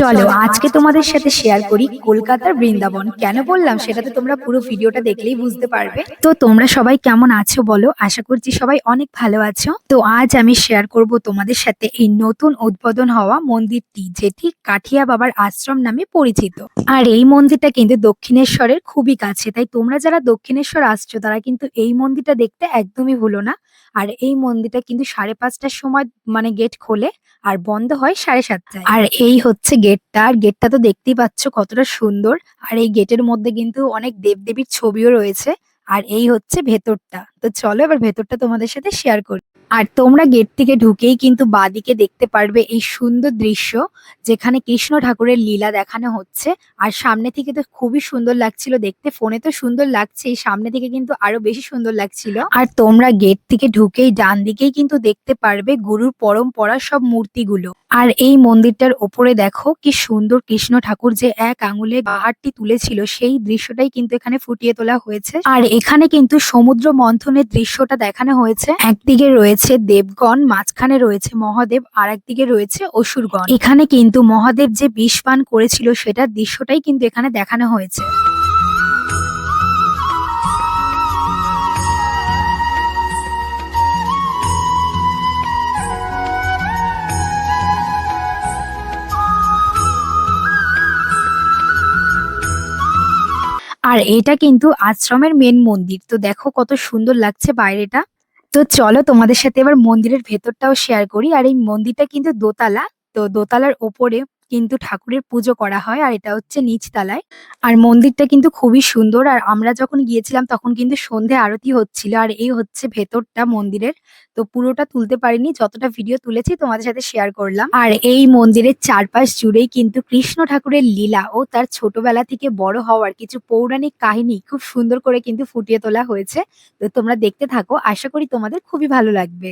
চলো আজকে তোমাদের সাথে শেয়ার করি কলকাতার বৃন্দাবন। কেন বললাম? সেটা তো তোমরা পুরো ভিডিওটা দেখলেই বুঝতে পারবে। তো তোমরা সবাই কেমন আছো বলো? আশা করছি সবাই অনেক ভালো আছো। তো আজ আমি শেয়ার করব তোমাদের সাথে এই নতুন উদ্বোধন হওয়া মন্দিরটি যেটি কাঠিয়া বাবার আশ্রম নামে পরিচিত। আর এই মন্দিরটা কিন্তু দক্ষিণেশ্বরের খুবই কাছে। তাই তোমরা যারা দক্ষিণেশ্বর আসছো তারা কিন্তু এই মন্দিরটা দেখতে একদমই ভুলো না। আর এই মন্দিরটা কিন্তু সাড়ে পাঁচটার সময় মানে গেট খোলে আর বন্ধ হয় সাড়ে সাতটায়। আর এই হচ্ছে গেটটা, আর গেটটা তো দেখতেই পাচ্ছ কতটা সুন্দর। আর এই গেটের মধ্যে কিন্তু অনেক দেবদেবীর ছবিও রয়েছে। আর এই হচ্ছে ভেতরটা। তো চলো এবার ভেতরটা তোমাদের সাথে শেয়ার করি। আর তোমরা গেট থেকে ঢুকেই কিন্তু বাদিকে দেখতে পারবে এই সুন্দর দৃশ্য, যেখানে কৃষ্ণ ঠাকুরের লীলা দেখানো হচ্ছে। আর সামনে থেকে তো খুবই সুন্দর লাগছিল দেখতে। ফোনে তো সুন্দর লাগছে সামনে থেকে কিন্তু আরও বেশি সুন্দর লাগছিল। আর তোমরা গেট থেকে ঢুকেই ডান দিকেই কিন্তু দেখতে পারবে গুরুর পরম্পরা সব মূর্তিগুলো। আর এই মন্দিরটার ওপরে দেখো কি সুন্দর কৃষ্ণ ঠাকুর যে এক আঙুলে পাহাড়টি তুলেছিল, সেই দৃশ্যটাই কিন্তু এখানে ফুটিয়ে তোলা হয়েছে। আর এখানে কিন্তু সমুদ্র মন্থনের দৃশ্যটা দেখানো হয়েছে। একদিকে রয়েছে দেবগণ, মাঝখানে রয়েছে মহাদেব আর একদিকে রয়েছে অসুরগণ। এখানে কিন্তু মহাদেব যে বিষ পান করেছিল, সেটার দৃশ্যটাই কিন্তু এখানে দেখানো হয়েছে। আর এটা কিন্তু আশ্রমের মেন মন্দির। তো দেখো কত সুন্দর লাগছে বাইরেটা। তো চলো তোমাদের সাথে এবার মন্দিরের ভেতরটাও শেয়ার করি। আর এই মন্দিরটা কিন্তু দোতলা। তো দোতলার ওপরে কিন্তু ঠাকুরের পুজো করা হয়, আর এটা হচ্ছে নিচতলায়। আর মন্দিরটা কিন্তু খুবই সুন্দর, আর আমরা যখন গিয়েছিলাম তখন কিন্তু সন্ধে আরতি হচ্ছিল, আর এই হচ্ছে ভেতরটা মন্দিরের। তো পুরোটা তুলতে পারিনি, যতটা ভিডিও তুলেছি তোমাদের সাথে শেয়ার করলাম। আর এই মন্দিরের চারপাশ জুড়েই কিন্তু কৃষ্ণ ঠাকুরের লীলা ও তার ছোটবেলা থেকে বড় হওয়ার কিছু পৌরাণিক কাহিনী খুব সুন্দর করে কিন্তু ফুটিয়ে তোলা হয়েছে। তো তোমরা দেখতে থাকো, আশা করি তোমাদের খুবই ভালো লাগবে।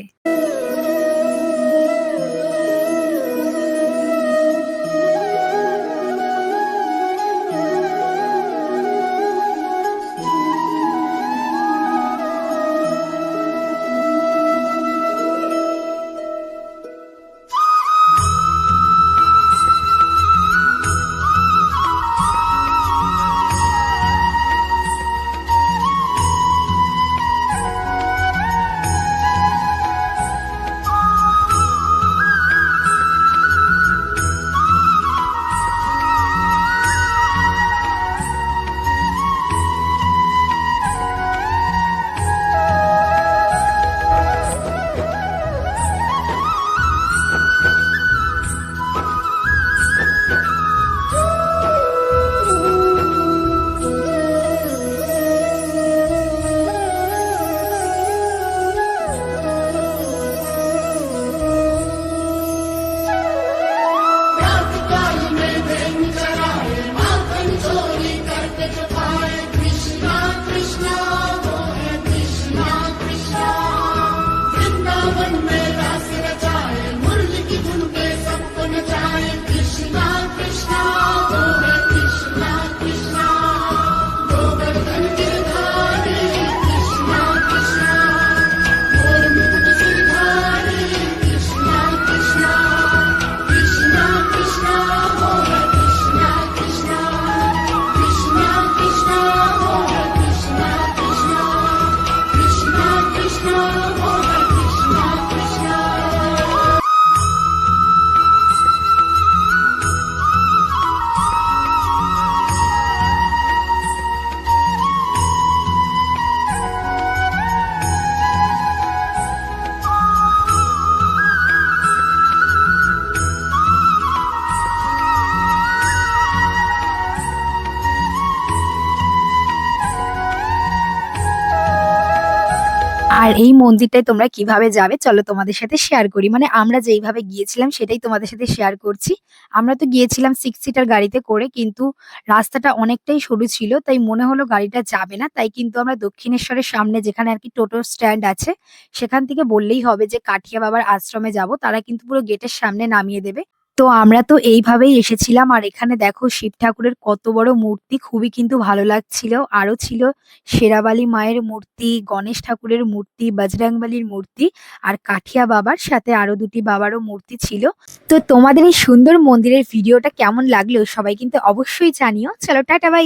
আর এই মন্দিরটায় তোমরা কীভাবে যাবে, চলো তোমাদের সাথে শেয়ার করি। মানে আমরা যেইভাবে গিয়েছিলাম, সেটাই তোমাদের সাথে শেয়ার করছি। আমরা তো গিয়েছিলাম সিক্স সিটার গাড়িতে করে, কিন্তু রাস্তাটা অনেকটাই সরু ছিল, তাই মনে হলো গাড়িটা যাবে না। তাই কিন্তু আমরা দক্ষিণেশ্বরের সামনে যেখানে আর কি টোটো স্ট্যান্ড আছে, সেখান থেকে বললেই হবে যে কাঠিয়া বাবার আশ্রমে যাব। তারা কিন্তু পুরো গেটের সামনে নামিয়ে দেবে। তো আমরা তো এইভাবেই এসেছিলাম। আর এখানে দেখো শিব ঠাকুরের কত বড় মূর্তি, খুবই কিন্তু ভালো লাগছিল। আরও ছিল শেরাবালি মায়ের মূর্তি, গণেশ ঠাকুরের মূর্তি, বজরংবলির মূর্তি আর কাঠিয়া বাবার সাথে আরও দুটি বাবারও মূর্তি ছিল। তো তোমাদের এই সুন্দর মন্দিরের ভিডিওটা কেমন লাগল সবাই কিন্তু অবশ্যই জানিও। চলো, টাটা বাই